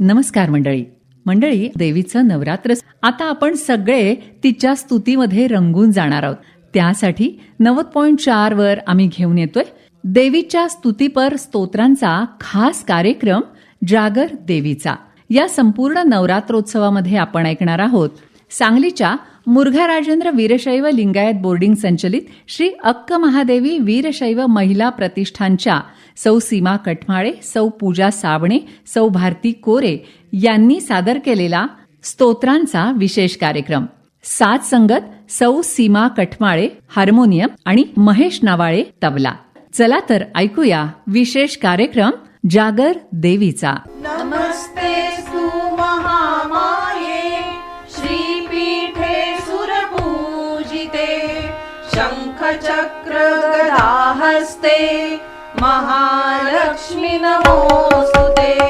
नमस्कार मंडळी. मंडळी देवीचं नवरात्र आता आपण सगळे तिच्या स्तुतीमध्ये रंगून जाणार आहोत. त्यासाठी नव्वद पॉईंट चार वर आम्ही घेऊन येतोय. देवीच्या स्तुतीपर स्तोत्रांचा खास कार्यक्रम जागर देवीचा. या संपूर्ण नवरात्रोत्सवामध्ये आपण ऐकणार आहोत सांगलीच्या मुरघा राजेंद्र वीरशैव लिंगायत बोर्डिंग संचलित श्री अक्क महादेवी वीरशैव महिला प्रतिष्ठानच्या सौ सीमा कटमाळे सौ पूजा सावणे सौ भारती कोरे यांनी सादर केलेला स्तोत्रांचा विशेष कार्यक्रम. सात संगत सौ सीमा कटमाळे हार्मोनियम आणि महेश नावाळे तबला. चला तर ऐकूया विशेष कार्यक्रम जागर देवीचा. नमस्ते. शङ्खचक्रगदाहस्ते महालक्ष्मि शङ्खचक्रराहस्ते ते।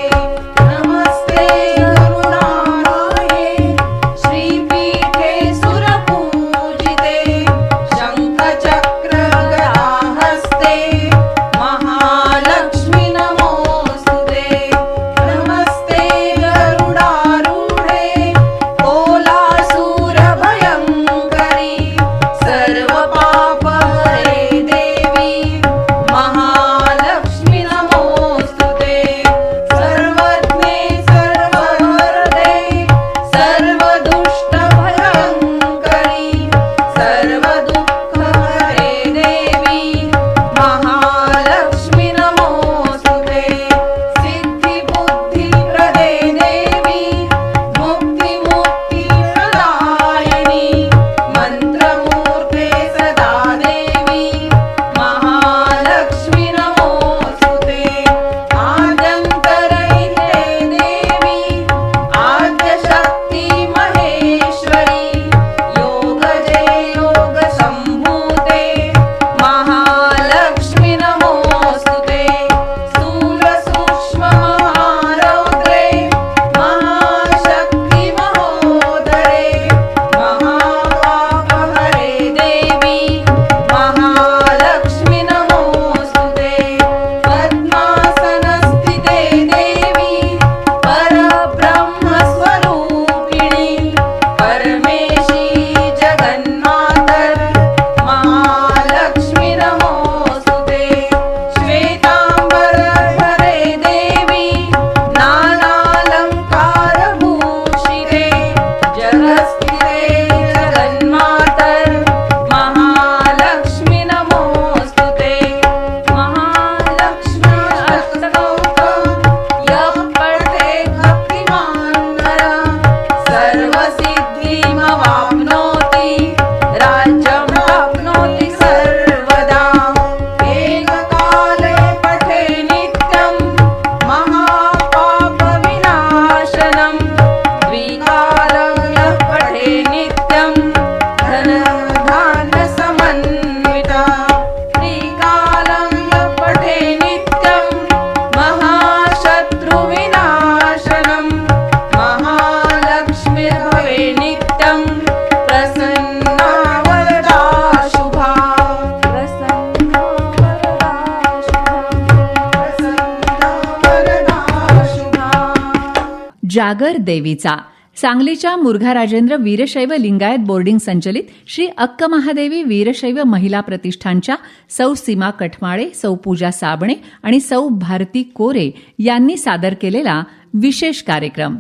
जागर देवीचा. सांगलीच्या मुरघा राजेंद्र वीरशैव लिंगायत बोर्डिंग संचलित श्री अक्क महादेवी वीरशैव महिला प्रतिष्ठानच्या सौ सीमा कठमाळे सौ पूजा साबणे आणि सौ भारती कोरे यांनी सादर केलेला विशेष कार्यक्रम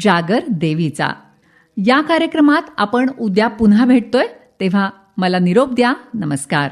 जागर देवीचा. या कार्यक्रमात आपण उद्या पुन्हा भेटतोय तेव्हा मला निरोप द्या नमस्कार.